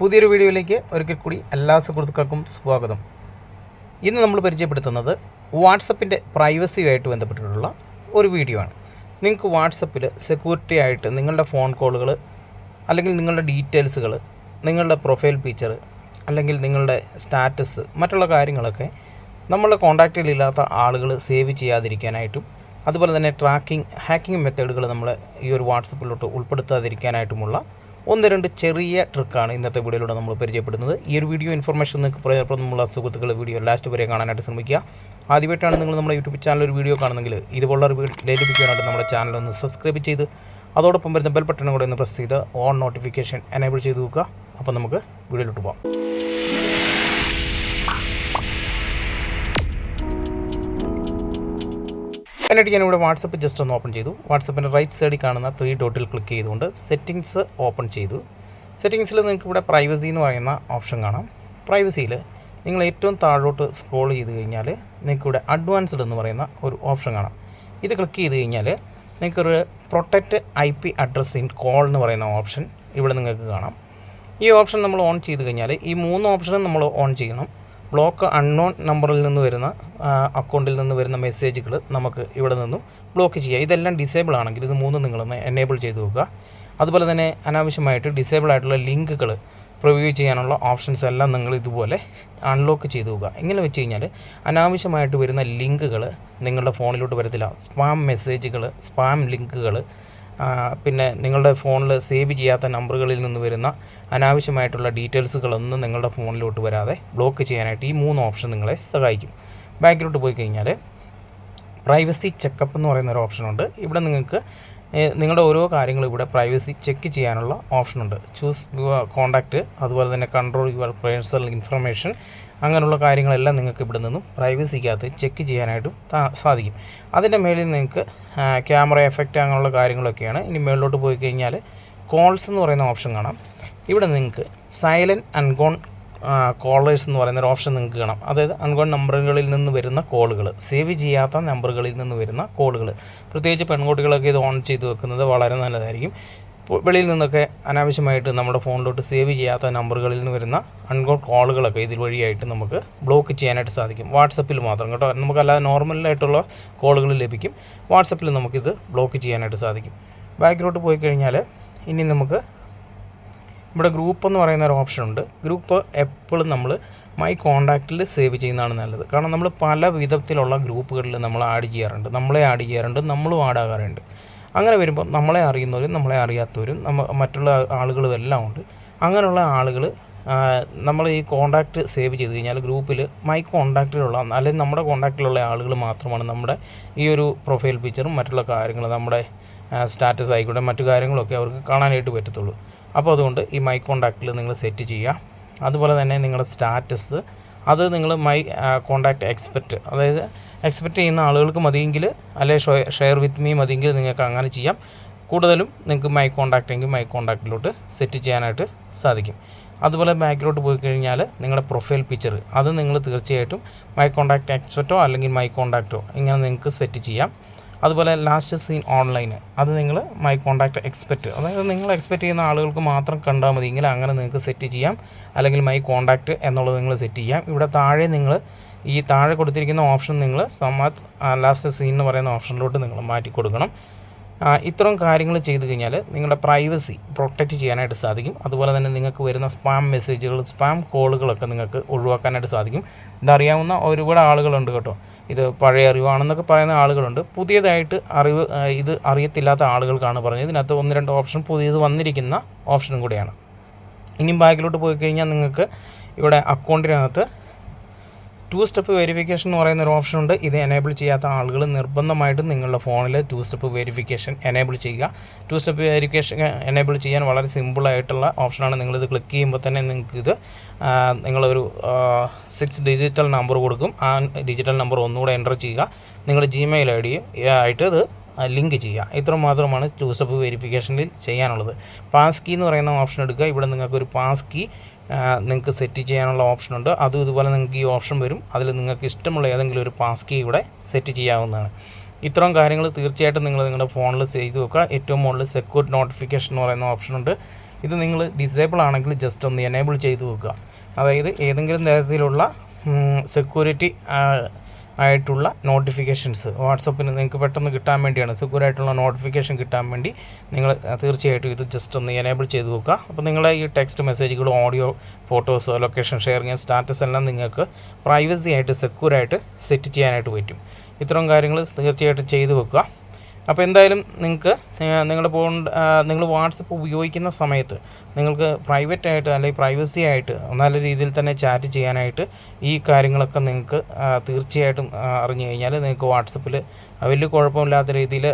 പുതിയൊരു വീഡിയോയിലേക്ക് ഒരിക്കൽ കൂടി എല്ലാ സുഹൃത്തുക്കൾക്കും സ്വാഗതം. ഇന്ന് നമ്മൾ പരിചയപ്പെടുത്തുന്നത് വാട്സപ്പിന്റെ പ്രൈവസിയുമായിട്ട് ബന്ധപ്പെട്ടിട്ടുള്ള ഒരു വീഡിയോ ആണ്. നിങ്ങൾക്ക് വാട്സപ്പിൽ സെക്യൂരിറ്റി ആയിട്ട് നിങ്ങളുടെ ഫോൺ കോളുകൾ അല്ലെങ്കിൽ നിങ്ങളുടെ ഡീറ്റെയിൽസുകൾ നിങ്ങളുടെ പ്രൊഫൈൽ പിക്ചർ അല്ലെങ്കിൽ നിങ്ങളുടെ സ്റ്റാറ്റസ് മറ്റുള്ള കാര്യങ്ങളൊക്കെ നമ്മളുടെ കോൺടാക്റ്റിലില്ലാത്ത ആളുകൾ സേവ് ചെയ്യാതിരിക്കാനായിട്ടും അതുപോലെ തന്നെ ട്രാക്കിംഗ് ഹാക്കിംഗ് മെത്തേഡുകൾ നമ്മൾ ഈ ഒരു വാട്സപ്പിലോട്ട് ഉൾപ്പെടുത്താതിരിക്കാനായിട്ടുമുള്ള ഒന്ന് രണ്ട് ചെറിയ ട്രിക്കാണ് ഇന്നത്തെ വീഡിയോയിലൂടെ നമ്മൾ പരിചയപ്പെടുന്നത്. ഈ ഒരു വീഡിയോ ഇൻഫർമേഷൻ നിങ്ങൾക്ക് പ്രയോജനപ്രദമുള്ള സുഹൃത്തുക്കൾ വീഡിയോ ലാസ്റ്റ് വരെ കാണാനായിട്ട് ശ്രമിക്കുക. ആദ്യമായിട്ടാണ് നിങ്ങൾ നമ്മുടെ യൂട്യൂബ് ചാനൽ ഒരു വീഡിയോ കാണുന്നെങ്കിൽ ഇതുപോലുള്ള ഒരു ലഭിക്കാനായിട്ട് നമ്മുടെ ചാനൽ ഒന്ന് സബ്സ്ക്രൈബ് ചെയ്ത് അതോടൊപ്പം വരുന്ന ബെൽ ബട്ടൺ കൂടെ ഒന്ന് പ്രസ് ചെയ്ത് ഓൺ നോട്ടിഫിക്കേഷൻ എനേബിൾ ചെയ്ത് നോക്കുക അപ്പോൾ നമുക്ക് വീഡിയോയിലോട്ട് പോകാം. അതിനായിട്ട് ഞാനിവിടെ വാട്സപ്പ് ജസ്റ്റ് ഒന്ന് ഓപ്പൺ ചെയ്തു. വാട്സപ്പിന്റെ റൈറ്റ് സൈഡിൽ കാണുന്ന ത്രീ ഡോട്ടിൽ ക്ലിക്ക് ചെയ്തുകൊണ്ട് സെറ്റിങ്സ് ഓപ്പൺ ചെയ്തു. സെറ്റിങ്സിൽ നിങ്ങൾക്ക് ഇവിടെ പ്രൈവസി എന്ന് പറയുന്ന ഓപ്ഷൻ കാണാം. പ്രൈവസിയിൽ നിങ്ങൾ ഏറ്റവും താഴോട്ട് സ്ക്രോൾ ചെയ്ത് കഴിഞ്ഞാൽ നിങ്ങൾക്ക് ഇവിടെ അഡ്വാൻസ്ഡ് എന്ന് പറയുന്ന ഒരു ഓപ്ഷൻ കാണാം. ഇത് ക്ലിക്ക് ചെയ്ത് കഴിഞ്ഞാൽ നിങ്ങൾക്കൊരു protect I P address in call എന്ന് പറയുന്ന ഓപ്ഷൻ ഇവിടെ നിങ്ങൾക്ക് കാണാം. ഈ ഓപ്ഷൻ നമ്മൾ ഓൺ ചെയ്ത് കഴിഞ്ഞാൽ ഈ മൂന്ന് ഓപ്ഷനും നമ്മൾ ഓൺ ചെയ്യണം. ബ്ലോക്ക് അൺനോൺ നമ്പറിൽ നിന്ന് വരുന്ന അക്കൗണ്ടിൽ നിന്ന് വരുന്ന മെസ്സേജുകൾ നമുക്ക് ഇവിടെ നിന്നും ബ്ലോക്ക് ചെയ്യാം. ഇതെല്ലാം ഡിസേബിൾ ആണെങ്കിൽ ഇത് മൂന്നും നിങ്ങളൊന്ന് എനേബിൾ ചെയ്ത് വെക്കുക. അതുപോലെ തന്നെ അനാവശ്യമായിട്ട് ഡിസേബിൾ ആയിട്ടുള്ള ലിങ്കുകൾ പ്രിവ്യൂ ചെയ്യാനുള്ള ഓപ്ഷൻസ് എല്ലാം നിങ്ങൾ ഇതുപോലെ അൺലോക്ക് ചെയ്ത് വെക്കുക. ഇങ്ങനെ വെച്ച് കഴിഞ്ഞാൽ അനാവശ്യമായിട്ട് വരുന്ന ലിങ്കുകൾ നിങ്ങളുടെ ഫോണിലോട്ട് വരത്തില്ല. സ്പാം മെസ്സേജുകൾ സ്പാം ലിങ്കുകൾ പിന്നെ നിങ്ങളുടെ ഫോണിൽ സേവ് ചെയ്യാത്ത നമ്പറുകളിൽ നിന്ന് വരുന്ന അനാവശ്യമായിട്ടുള്ള ഡീറ്റെയിൽസുകളൊന്നും നിങ്ങളുടെ ഫോണിലോട്ട് വരാതെ ബ്ലോക്ക് ചെയ്യാനായിട്ട് ഈ മൂന്ന് ഓപ്ഷൻ നിങ്ങളെ സഹായിക്കും. ബാക്കിലോട്ട് പോയി കഴിഞ്ഞാൽ പ്രൈവസി ചെക്കപ്പ് എന്ന് പറയുന്ന ഒരു ഓപ്ഷനുണ്ട്. ഇവിടെ നിങ്ങൾക്ക് നിങ്ങളുടെ ഓരോ കാര്യങ്ങളും ഇവിടെ പ്രൈവസി ചെക്ക് ചെയ്യാനുള്ള ഓപ്ഷനുണ്ട് ചൂസ് കോണ്ടാക്റ്റ് അതുപോലെ തന്നെ കൺട്രോൾ യുവർ പേഴ്സണൽ ഇൻഫർമേഷൻ അങ്ങനെയുള്ള കാര്യങ്ങളെല്ലാം നിങ്ങൾക്ക് ഇവിടെ നിന്നും പ്രൈവസിക്കകത്ത് ചെക്ക് ചെയ്യാനായിട്ടും സാധിക്കും. അതിന്റെ മേളിൽ നിങ്ങൾക്ക് ക്യാമറ എഫക്റ്റ് അങ്ങനെയുള്ള കാര്യങ്ങളൊക്കെയാണ്. ഇനി മേളിലോട്ട് പോയി കഴിഞ്ഞാൽ കോൾസ് എന്ന് പറയുന്ന ഓപ്ഷൻ കാണാം. ഇവിടെ നിങ്ങൾക്ക് സൈലന്റ് അൺഗോൺ കോളേഴ്സ് എന്ന് പറയുന്ന ഒരു ഓപ്ഷൻ നിങ്ങൾക്ക് കാണാം. അതായത് അൺകോൺ നമ്പറുകളിൽ നിന്ന് വരുന്ന കോളുകൾ സേവ് ചെയ്യാത്ത നമ്പറുകളിൽ നിന്ന് വരുന്ന കോളുകൾ പ്രത്യേകിച്ച് പെൺകുട്ടികളൊക്കെ ഇത് ഓൺ ചെയ്ത് വെക്കുന്നത് വളരെ നല്ലതായിരിക്കും. വെളിയിൽ നിന്നൊക്കെ അനാവശ്യമായിട്ട് നമ്മുടെ ഫോണിലോട്ട് സേവ് ചെയ്യാത്ത നമ്പറുകളിൽ നിന്ന് വരുന്ന അൺകോൺ കോളുകളൊക്കെ ഇതിൽ വഴിയായിട്ട് നമുക്ക് ബ്ലോക്ക് ചെയ്യാനായിട്ട് സാധിക്കും. വാട്സപ്പിൽ മാത്രം കേട്ടോ. നമുക്കല്ലാതെ നോർമലായിട്ടുള്ള കോളുകൾ ലഭിക്കും. വാട്സപ്പിൽ നമുക്കിത് ബ്ലോക്ക് ചെയ്യാനായിട്ട് സാധിക്കും. ബാക്കിലോട്ട് പോയി കഴിഞ്ഞാൽ ഇനി നമുക്ക് ഇവിടെ ഗ്രൂപ്പ് എന്ന് പറയുന്ന ഒരു ഓപ്ഷൻ ഉണ്ട്. ഗ്രൂപ്പ് എപ്പോഴും നമ്മൾ മൈ കോണ്ടാക്റ്റിൽ സേവ് ചെയ്യുന്നതാണ് നല്ലത്. കാരണം നമ്മൾ പല വിധത്തിലുള്ള ഗ്രൂപ്പുകളിൽ നമ്മൾ ആഡ് ചെയ്യാറുണ്ട്. നമ്മളെ ആഡ് ചെയ്യാറുണ്ട്. നമ്മളും ആഡ് ആകാറുണ്ട്. അങ്ങനെ വരുമ്പോൾ നമ്മളെ അറിയുന്നവരും നമ്മളെ അറിയാത്തവരും നമ്മ മറ്റുള്ള ആളുകളും എല്ലാം ഉണ്ട്. അങ്ങനെയുള്ള ആളുകൾ നമ്മൾ ഈ കോണ്ടാക്റ്റ് സേവ് ചെയ്ത് കഴിഞ്ഞാൽ ഗ്രൂപ്പിൽ മൈ കോണ്ടാക്റ്റിലുള്ള അല്ലെങ്കിൽ നമ്മുടെ കോണ്ടാക്റ്റിലുള്ള ആളുകൾ മാത്രമാണ് നമ്മുടെ ഈ ഒരു പ്രൊഫൈൽ പിക്ചറും മറ്റുള്ള കാര്യങ്ങളും നമ്മുടെ സ്റ്റാറ്റസ് ആയിക്കോട്ടെ മറ്റു കാര്യങ്ങളൊക്കെ അവർക്ക് കാണാനായിട്ട് പറ്റത്തുള്ളൂ. അപ്പോൾ അതുകൊണ്ട് ഈ മൈ കോണ്ടാക്റ്റിൽ നിങ്ങൾ സെറ്റ് ചെയ്യുക. അതുപോലെ തന്നെ നിങ്ങളുടെ സ്റ്റാറ്റസ് അത് നിങ്ങൾ മൈ കോണ്ടാക്റ്റ് എക്സ്പെക്റ്റ് അതായത് എക്സ്പെക്റ്റ് ചെയ്യുന്ന ആളുകൾക്ക് മതിയെങ്കിൽ അല്ലെ ഷെയർ വിത്ത് മീ മതിയെങ്കിൽ നിങ്ങൾക്ക് അങ്ങനെ ചെയ്യാം. കൂടുതലും നിങ്ങൾക്ക് മൈ കോണ്ടാക്റ്റ് എങ്കിൽ മൈ കോണ്ടാക്റ്റിലോട്ട് സെറ്റ് ചെയ്യാനായിട്ട് സാധിക്കും. അതുപോലെ ബാക്കിലോട്ട് പോയി കഴിഞ്ഞാൽ നിങ്ങളുടെ പ്രൊഫൈൽ പിക്ചർ അത് നിങ്ങൾ തീർച്ചയായിട്ടും മൈ കോണ്ടാക്ട് എക്സ്പെക്റ്റോ അല്ലെങ്കിൽ മൈ കോണ്ടാക്റ്റോ ഇങ്ങനെ നിങ്ങൾക്ക് സെറ്റ് ചെയ്യാം. അതുപോലെ ലാസ്റ്റ് സീൻ ഓൺലൈൻ അത് നിങ്ങൾ മൈ കോണ്ടാക്ട് എക്സ്പെക്റ്റ് അതായത് നിങ്ങൾ എക്സ്പെക്റ്റ് ചെയ്യുന്ന ആളുകൾക്ക് മാത്രം കണ്ടാൽ മതി. എങ്കിൽ അങ്ങനെ നിങ്ങൾക്ക് സെറ്റ് ചെയ്യാം. അല്ലെങ്കിൽ മൈ കോണ്ടാക്ട് എന്നുള്ളത് നിങ്ങൾ സെറ്റ് ചെയ്യാം. ഇവിടെ താഴെ നിങ്ങൾ ഈ താഴെ കൊടുത്തിരിക്കുന്ന ഓപ്ഷൻ നിങ്ങൾ സമാത് ലാസ്റ്റ് സീൻ എന്ന് പറയുന്ന ഓപ്ഷനിലോട്ട് നിങ്ങൾ മാറ്റി കൊടുക്കണം. ഇത്തരം കാര്യങ്ങൾ ചെയ്തു കഴിഞ്ഞാൽ നിങ്ങളുടെ പ്രൈവസി പ്രൊട്ടക്റ്റ് ചെയ്യാനായിട്ട് സാധിക്കും. അതുപോലെ തന്നെ നിങ്ങൾക്ക് വരുന്ന സ്പാം മെസ്സേജുകൾ സ്പാം കോളുകളൊക്കെ നിങ്ങൾക്ക് ഒഴിവാക്കാനായിട്ട് സാധിക്കും. ഇതറിയാവുന്ന ഒരുപാട് ആളുകളുണ്ട് കേട്ടോ. ഇത് പഴയ അറിവാണെന്നൊക്കെ പറയുന്ന ആളുകളുണ്ട്. പുതിയതായിട്ട് അറിവ് ഇത് അറിയത്തില്ലാത്ത ആളുകൾക്കാണ് പറഞ്ഞത്. ഇതിനകത്ത് ഒന്ന് രണ്ട് ഓപ്ഷൻ പുതിയത് വന്നിരിക്കുന്ന ഓപ്ഷനും കൂടിയാണ്. ഇനിയും ബാക്കിലോട്ട് പോയി കഴിഞ്ഞാൽ നിങ്ങൾക്ക് ഇവിടെ അക്കൗണ്ടിനകത്ത് ടു സ്റ്റെപ്പ് വെരിഫിക്കേഷൻ എന്ന് പറയുന്ന ഒരു ഓപ്ഷൻ ഉണ്ട്. ഇത് എനേബിൾ ചെയ്യാത്ത ആളുകൾ നിർബന്ധമായിട്ടും നിങ്ങളുടെ ഫോണിൽ ടു സ്റ്റെപ്പ് വെരിഫിക്കേഷൻ എനേബിൾ ചെയ്യുക. ടു സ്റ്റെപ്പ് വെരിഫിക്കേഷൻ എനേബിൾ ചെയ്യാൻ വളരെ സിമ്പിളായിട്ടുള്ള ഓപ്ഷനാണ് നിങ്ങളിത് ക്ലിക്ക് ചെയ്യുമ്പോൾ തന്നെ നിങ്ങൾക്ക് ഇത് നിങ്ങളൊരു സിക്സ് ഡിജിറ്റൽ നമ്പർ കൊടുക്കും. ആ ഡിജിറ്റൽ നമ്പർ ഒന്നുകൂടെ എന്റർ ചെയ്യുക. നിങ്ങളുടെ ജിമെയിൽ ഐ ഡി ആയിട്ട് ഇത് ലിങ്ക് ചെയ്യുക. ഇത്ര മാത്രമാണ് ടു സ്റ്റെപ്പ് വെരിഫിക്കേഷനിൽ ചെയ്യാനുള്ളത്. പാസ് കീ എന്ന് പറയുന്ന ഓപ്ഷൻ എടുക്കുക. ഇവിടെ നിങ്ങൾക്കൊരു പാസ് കീ നിങ്ങൾക്ക് സെറ്റ് ചെയ്യാനുള്ള ഓപ്ഷൻ ഉണ്ട്. അതും ഇതുപോലെ നിങ്ങൾക്ക് ഈ ഓപ്ഷൻ വരും. അതിൽ നിങ്ങൾക്ക് ഇഷ്ടമുള്ള ഏതെങ്കിലും ഒരു പാസ് കീ ഇവിടെ സെറ്റ് ചെയ്യാവുന്നതാണ്. ഇത്തരം കാര്യങ്ങൾ തീർച്ചയായിട്ടും നിങ്ങൾ നിങ്ങളുടെ ഫോണിൽ ചെയ്ത് വെക്കുക. ഏറ്റവും മുകളിൽ സെക്യൂർ നോട്ടിഫിക്കേഷൻ എന്ന് പറയുന്ന ഓപ്ഷൻ ഉണ്ട്. ഇത് നിങ്ങൾ ഡിസേബിൾ ആണെങ്കിൽ ജസ്റ്റ് ഒന്ന് എനേബിൾ ചെയ്ത് വെക്കുക. അതായത് ഏതെങ്കിലും തരത്തിലുള്ള സെക്യൂരിറ്റി ആയിട്ടുള്ള നോട്ടിഫിക്കേഷൻസ് വാട്സപ്പിന് നിങ്ങൾക്ക് പെട്ടെന്ന് കിട്ടാൻ വേണ്ടിയാണ്. സെക്യൂറായിട്ടുള്ള നോട്ടിഫിക്കേഷൻ കിട്ടാൻ വേണ്ടി നിങ്ങൾ തീർച്ചയായിട്ടും ഇത് ജസ്റ്റ് ഒന്ന് എനേബിൾ ചെയ്ത് നോക്കുക. അപ്പോൾ നിങ്ങളെ ഈ ടെക്സ്റ്റ് മെസ്സേജുകൾ audio photos location sharing status എല്ലാം നിങ്ങൾക്ക് പ്രൈവസി ആയിട്ട് സെക്യൂർ ആയിട്ട് സെറ്റ് ചെയ്യാനായിട്ട് പറ്റും. ഇത്തരം കാര്യങ്ങൾ തീർച്ചയായിട്ടും ചെയ്തു വെക്കുക. അപ്പോൾ എന്തായാലും നിങ്ങൾക്ക് നിങ്ങൾ പോകേണ്ട നിങ്ങൾ വാട്സപ്പ് ഉപയോഗിക്കുന്ന സമയത്ത് നിങ്ങൾക്ക് പ്രൈവറ്റ് ആയിട്ട് അല്ലെങ്കിൽ പ്രൈവസി ആയിട്ട് നല്ല രീതിയിൽ തന്നെ ചാറ്റ് ചെയ്യാനായിട്ട് ഈ കാര്യങ്ങളൊക്കെ നിങ്ങൾക്ക് തീർച്ചയായിട്ടും അറിഞ്ഞു കഴിഞ്ഞാൽ നിങ്ങൾക്ക് വാട്സപ്പിൽ വലിയ കുഴപ്പമില്ലാത്ത രീതിയിൽ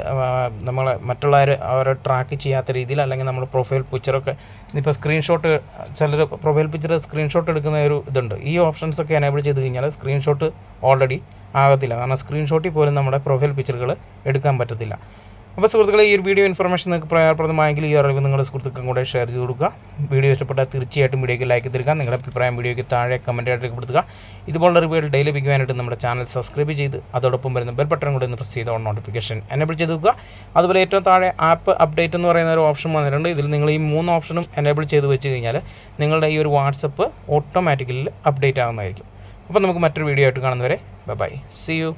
നമ്മളെ മറ്റുള്ളവർ അവരെ ട്രാക്ക് ചെയ്യാത്ത രീതിയിൽ അല്ലെങ്കിൽ നമ്മൾ പ്രൊഫൈൽ പിക്ചറൊക്കെ ഇപ്പോൾ സ്ക്രീൻഷോട്ട് ചിലർ പ്രൊഫൈൽ പിക്ചർ സ്ക്രീൻഷോട്ട് എടുക്കുന്ന ഒരു ഇതുണ്ട്. ഈ ഓപ്ഷൻസൊക്കെ എനേബിൾ ചെയ്ത് കഴിഞ്ഞാൽ സ്ക്രീൻഷോട്ട് ഓൾറെഡി ആകത്തില്ല. കാരണം സ്ക്രീൻഷോട്ടിൽ പോലും നമ്മുടെ പ്രൊഫൈൽ പിക്ചറുകൾ എടുക്കാൻ പറ്റത്തില്ല. അപ്പോൾ സുഹൃത്തുക്കളെ ഈ ഒരു വീഡിയോ ഇൻഫർമേഷൻ നിങ്ങൾക്ക് പ്രയോജനപ്രദമായെങ്കിൽ ഈ അറിവ് നിങ്ങളുടെ സുഹൃത്തുക്കളും കൂടെ ഷെയർ ചെയ്ത് കൊടുക്കുക. വീഡിയോ ഇഷ്ടപ്പെട്ടാൽ തീർച്ചയായിട്ടും വീഡിയോയ്ക്ക് ലൈക്ക് തരിക നിങ്ങളുടെ അഭിപ്രായം വീഡിയോയ്ക്ക് താഴെ കമന്റ് ആയിട്ട് രേഖപ്പെടുത്തുക. ഇതുപോലുള്ള റിവ്യൂകൾ ഡെയിലി ലഭിക്കുവാനായിട്ട് നമ്മുടെ ചാനൽ സബ്സ്ക്രൈബ് ചെയ്ത് അതോടൊപ്പം വരുന്ന ബെൽ ബട്ടൺ കൂടെ ഒന്ന് പ്രസ് ചെയ്ത് ഓൺ നോട്ടിഫിക്കേഷൻ എനേബിൾ ചെയ്ത് വെക്കുക. അതുപോലെ ഏറ്റവും താഴെ ആപ്പ് അപ്ഡേറ്റ് എന്ന് പറയുന്ന ഒരു ഓപ്ഷൻ വന്നിട്ടുണ്ട്. ഇതിൽ നിങ്ങൾ ഈ മൂന്ന് ഓപ്ഷനും എനേബിൾ ചെയ്ത് വെച്ച് കഴിഞ്ഞാൽ നിങ്ങളുടെ ഈ ഒരു വാട്സപ്പ് ഓട്ടോമാറ്റിക്കലി അപ്ഡേറ്റ് ആകുന്നതായിരിക്കും അപ്പോൾ നമുക്ക് മറ്റൊരു വീഡിയോ ആയിട്ട് കാണുന്നവരെ Bye bye. See you.